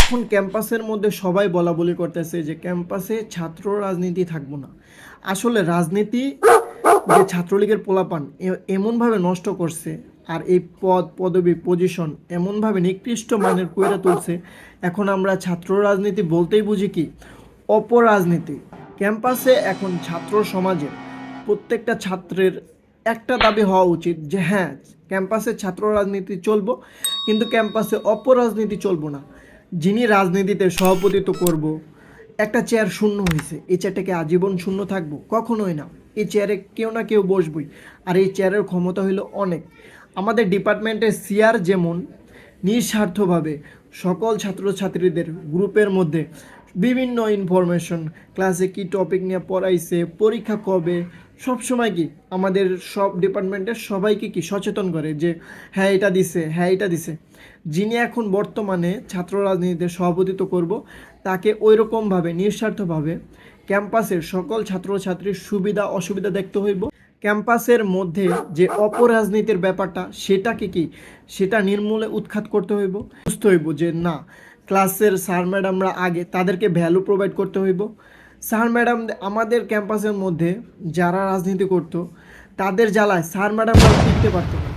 এখন ক্যাম্পাসের মধ্যে সবাই বলা বলি করতেছে যে ক্যাম্পাসে ছাত্র রাজনীতি থাকব না। আসলে রাজনীতি যে ছাত্রলীগের পোলাপান এমনভাবে নষ্ট করছে আর এই পদ, পদবি পজিশন এমনভাবে নিকৃষ্ট মানের কইরা তুলছে। এখন আমরা ছাত্র রাজনীতি বলতেই বুঝি কি? অপরাজনীতি। ক্যাম্পাসে এখন ছাত্র সমাজের প্রত্যেকটা ছাত্রের একটা দাবি হওয়া উচিত যে হ্যাঁ ক্যাম্পাসে ছাত্র রাজনীতি চলবো, কিন্তু ক্যাম্পাসে অপরাজনীতি চলবো না। যিনি রাজনীতিতে সভাপতিত্ব করব, একটা চেয়ার শূন্য হয়েছে। এই চেয়ারটাকে আজীবন শূন্য থাকব? কখনোই না। এই চেয়ারে কেউ না কেউ বসবই। আর এই চেয়ারের ক্ষমতা হইল অনেক। আমাদের ডিপার্টমেন্টের সিআর যেমন, নিঃস্বার্থভাবে সকল ছাত্রছাত্রীদের গ্রুপের মধ্যে বিভিন্ন ইনফরমেশন ক্লাসে কি টপিক নিয়ে পড়াইছে, পরীক্ষা কবে সব সময় কি আমাদের সব ডিপার্টমেন্টের সবাইকে কি সচেতন করে যে হ্যাঁ এটা দিছে হ্যাঁ এটা দিছে। যিনি এখন বর্তমানে ছাত্র রাজনীতিতে সভাপতিত্ব করব, তাকে ওই রকমভাবে নিঃস্বার্থভাবে ক্যাম্পাসের সকল ছাত্রছাত্রীর সুবিধা, অসুবিধা দেখতে হইব। ক্যাম্পাসের মধ্যে যে অপরাজনীতির ব্যাপারটা, সেটাকে কি? সেটা নির্মূলে উৎখাত করতে হইব? বুঝতে হইব যে না, ক্লাসের স্যার ম্যাডামরা আগে তাদেরকে ভ্যালু প্রোভাইড করতে হইব। স্যার ম্যাডাম আমাদের ক্যাম্পাসের মধ্যে যারা রাজনীতি করতো, তাদের জ্বালায় স্যার ম্যাডামরা টিকতে পারতো না।